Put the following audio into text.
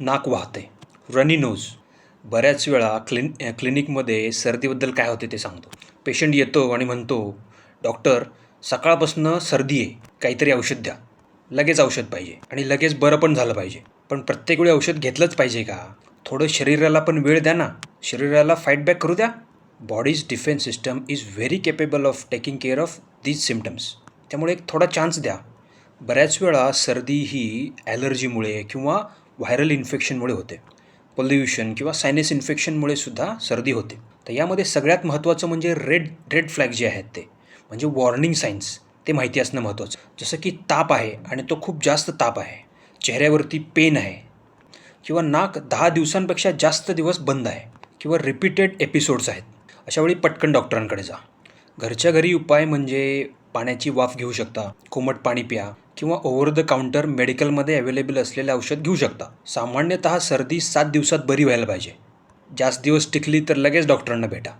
नाक वाहते. Runny nose बऱ्याच वेळा क्लिन क्लिनिकमध्ये सर्दीबद्दल काय होते ते सांगतो. पेशंट येतो आणि म्हणतो डॉक्टर सकाळपासून सर्दी आहे. काहीतरी औषध द्या. लगेच औषध पाहिजे. आणि लगेच बरं पण झालं पाहिजे. पण प्रत्येक वेळी औषध घेतलंच पाहिजे का? थोडं शरीराला पण वेळ द्या ना. शरीराला फाईटबॅक करू द्या. Body's defence system is very capable of taking care of these symptoms त्यामुळे एक थोडा चान्स द्या. बऱ्याच वेळा सर्दी ही ॲलर्जीमुळे किंवा व्हायरल इन्फेक्शनमुळे होते. पोल्युशन किंवा सायनस इन्फेक्शनमुळे सुद्धा सर्दी होते. तर यामध्ये सगळ्यात महत्त्वाचं म्हणजे रेड रेड फ्लॅग जे आहेत ते. म्हणजे वॉर्निंग साईन्स ते माहिती असणं महत्त्वाचं. जसं की ताप आहे आणि तो खूप जास्त ताप आहे. चेहऱ्यावरती पेन आहे. किंवा नाक दहा दिवसांपेक्षा जास्त दिवस बंद आहे. किंवा रिपीटेड एपिसोड्स आहेत. अशावेळी पटकन डॉक्टरांकडे जा. घरच्या घरी उपाय म्हणजे पाण्याची वाफ घेऊ शकता. कोमट पाणी प्या. किंवा ओव्हर द काउंटर मेडिकलमध्ये अवेलेबल असलेले औषध घेऊ शकता. सामान्यतः सर्दी सात दिवसात बरी व्हायला पाहिजे. जास्त दिवस टिकली तर लगेच डॉक्टरांना भेटा.